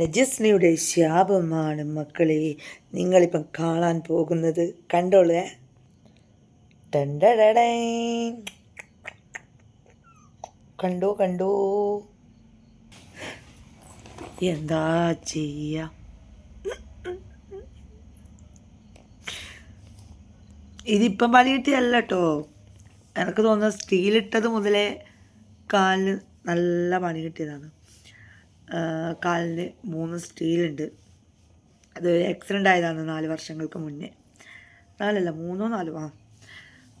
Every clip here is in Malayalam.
രജസ്നയുടെ ശാപമാണ് മക്കളെ നിങ്ങളിപ്പം കാണാൻ പോകുന്നത്. കണ്ടോളേ. ടണ്ടടടേ. കണ്ടോ കണ്ടോ. എന്താ ചെയ്യ? ഇതിപ്പം പണി കിട്ടിയല്ല കേട്ടോ എനിക്ക് തോന്നുന്നത് സ്റ്റീലിട്ടത് മുതലേ കാലിന് നല്ല പണി കിട്ടിയതാണ് കാലിന് മൂന്ന് സ്റ്റീലുണ്ട്. അത് ആക്സിഡന്റ് ആയതാണ് നാല് വർഷങ്ങൾക്ക് മുന്നേ. നാലല്ല മൂന്നോ നാലോ? ആ.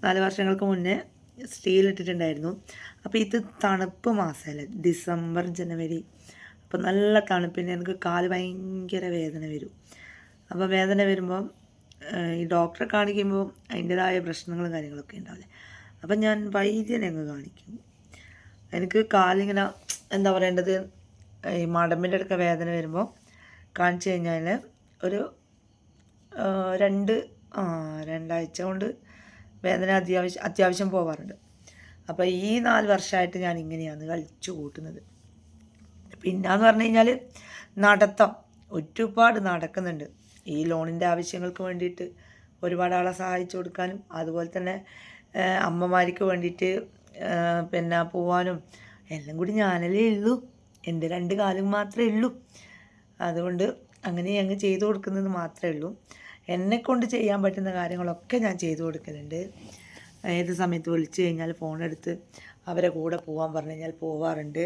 നാല് വർഷങ്ങൾക്ക് മുന്നേ സ്റ്റീൽ ഇട്ടിട്ടുണ്ടായിരുന്നു. അപ്പോൾ ഇത് തണുപ്പ് മാസമല്ലേ ഡിസംബർ ജനുവരി. അപ്പോൾ നല്ല തണുപ്പിന് എനിക്ക് കാൽ ഭയങ്കര വേദന വരും. അപ്പോൾ വേദന വരുമ്പോൾ ഈ ഡോക്ടറെ കാണിക്കുമ്പോൾ അതിന്റെതായ പ്രശ്നങ്ങളും കാര്യങ്ങളൊക്കെ ഉണ്ടാവില്ലേ? അപ്പം ഞാൻ വൈദ്യനെ അങ്ങ് കാണിക്കും. എനിക്ക് കാലിങ്ങനെ എന്താ പറയേണ്ടത്? ഈ മടമ്പിന്റെ അടുക്ക വേദന വരുമ്പോൾ കാണിച്ചു കഴിഞ്ഞാൽ ഒരു രണ്ട് രണ്ടാഴ്ച കൊണ്ട് വേദന അത്യാവശ്യം അത്യാവശ്യം പോവാറുണ്ട്. അപ്പോൾ ഈ നാല് വർഷമായിട്ട് ഞാൻ ഇങ്ങനെയാണ് കളിച്ചു കൂട്ടുന്നത്. പിന്നെന്ന് പറഞ്ഞു കഴിഞ്ഞാൽ നടത്തം ഒരുപാട് നടക്കുന്നുണ്ട്. ഈ ലോണിന്റെ ആവശ്യങ്ങൾക്ക് വേണ്ടിയിട്ട് ഒരുപാട് ആളെ സഹായിച്ചു കൊടുക്കാനും അതുപോലെ തന്നെ അമ്മമാർക്ക് വേണ്ടിയിട്ട് പിന്നെ പോവാനും എല്ലാം കൂടി ഞാനല്ലേ ഉള്ളൂ. എന്റെ രണ്ട് കാലും മാത്രമേ ഉള്ളൂ. അതുകൊണ്ട് അങ്ങനെ അങ്ങ് ചെയ്തു കൊടുക്കുന്നത് മാത്രമേ ഉള്ളൂ. എന്നെ കൊണ്ട് ചെയ്യാൻ പറ്റുന്ന കാര്യങ്ങളൊക്കെ ഞാൻ ചെയ്തു കൊടുക്കുന്നുണ്ട്. ഏത് സമയത്ത് വിളിച്ചു കഴിഞ്ഞാൽ ഫോണെടുത്ത് അവരെ കൂടെ പോകാൻ പറഞ്ഞു കഴിഞ്ഞാൽ പോവാറുണ്ട്.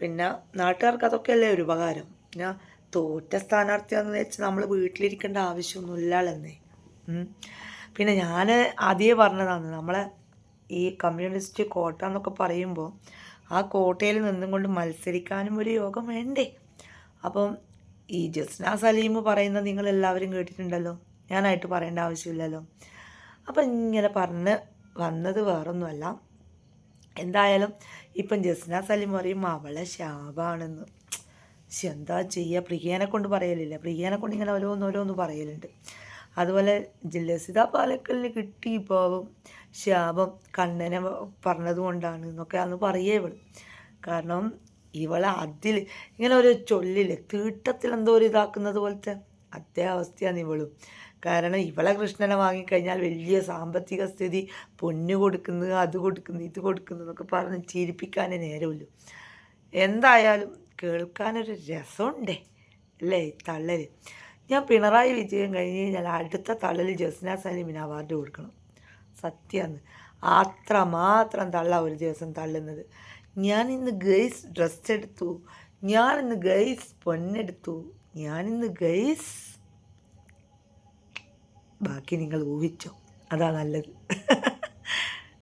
പിന്നെ നാട്ടുകാർക്ക് അതൊക്കെ അല്ലേ ഒരു ഉപകാരം? ഞാൻ തോറ്റ സ്ഥാനാർത്ഥിയാണെന്ന് വെച്ചാൽ നമ്മൾ വീട്ടിലിരിക്കേണ്ട ആവശ്യമൊന്നുമില്ലാളെന്നേ. പിന്നെ ഞാൻ ആദ്യമേ പറഞ്ഞതാണ് നമ്മളെ ഈ കമ്മ്യൂണിസ്റ്റ് കോട്ട എന്നൊക്കെ പറയുമ്പോൾ ആ കോട്ടയിൽ നിന്നും കൊണ്ട് മത്സരിക്കാനും ഒരു യോഗം വേണ്ടേ? അപ്പം ഈ ജസ്ന സലീം പറയുന്നത് നിങ്ങൾ എല്ലാവരും കേട്ടിട്ടുണ്ടല്ലോ. ഞാനായിട്ട് പറയേണ്ട ആവശ്യമില്ലല്ലോ. അപ്പം ഇങ്ങനെ പറഞ്ഞ് വന്നത് വേറൊന്നുമല്ല. എന്തായാലും ഇപ്പം ജസ്ന സലീം പറയും അവളെ ശാപാണെന്ന്. എന്താ ചെയ്യുക പ്രിയനെ കൊണ്ട് പറയലില്ല? പ്രിയനെ കൊണ്ട് ഇങ്ങനെ ഓരോന്ന് ഓരോന്ന് പറയലുണ്ട്. അതുപോലെ ലസിത പാലക്കലിന് കിട്ടി ശാപം കണ്ണനെ പറഞ്ഞത് കൊണ്ടാണ് എന്നൊക്കെ അന്ന് പറയേ ഇവൾ. കാരണം ഇവളെ അതിൽ ഇങ്ങനെ ഒരു ചൊല്ലിൽ തീട്ടത്തിൽ എന്തോ ഒരു ഇതാക്കുന്നത് പോലത്തെ അതേ അവസ്ഥയാണ് ഇവളും. കാരണം ഇവളെ കൃഷ്ണനെ വാങ്ങിക്കഴിഞ്ഞാൽ വലിയ സാമ്പത്തിക സ്ഥിതി പൊന്നു കൊടുക്കുന്നു അത് കൊടുക്കുന്നു ഇത് കൊടുക്കുന്നു എന്നൊക്കെ പറഞ്ഞ് ചിരിപ്പിക്കാനേ നേരമുള്ളൂ. എന്തായാലും കേൾക്കാനൊരു രസമുണ്ടേ അല്ലേ തള്ളൽ ഞാൻ പിണറായി വിജയൻ കഴിഞ്ഞ് കഴിഞ്ഞാൽ അടുത്ത തള്ളൽ ജസ്ന സലീമിന് അവാർഡ് കൊടുക്കണം. സത്യമാണ് അത്രമാത്രം തള്ള ഒരു ദിവസം തള്ളുന്നത്. ഞാൻ ഇന്ന് ഗൈസ് ഡ്രസ്സ് എടുത്തു. ഞാൻ ഇന്ന് ഗൈസ് പൊന്നെടുത്തു. ഞാൻ ഇന്ന് ഗൈസ് ബാക്കി നിങ്ങൾ ഊഹിച്ചോ. അതാ നല്ലത്.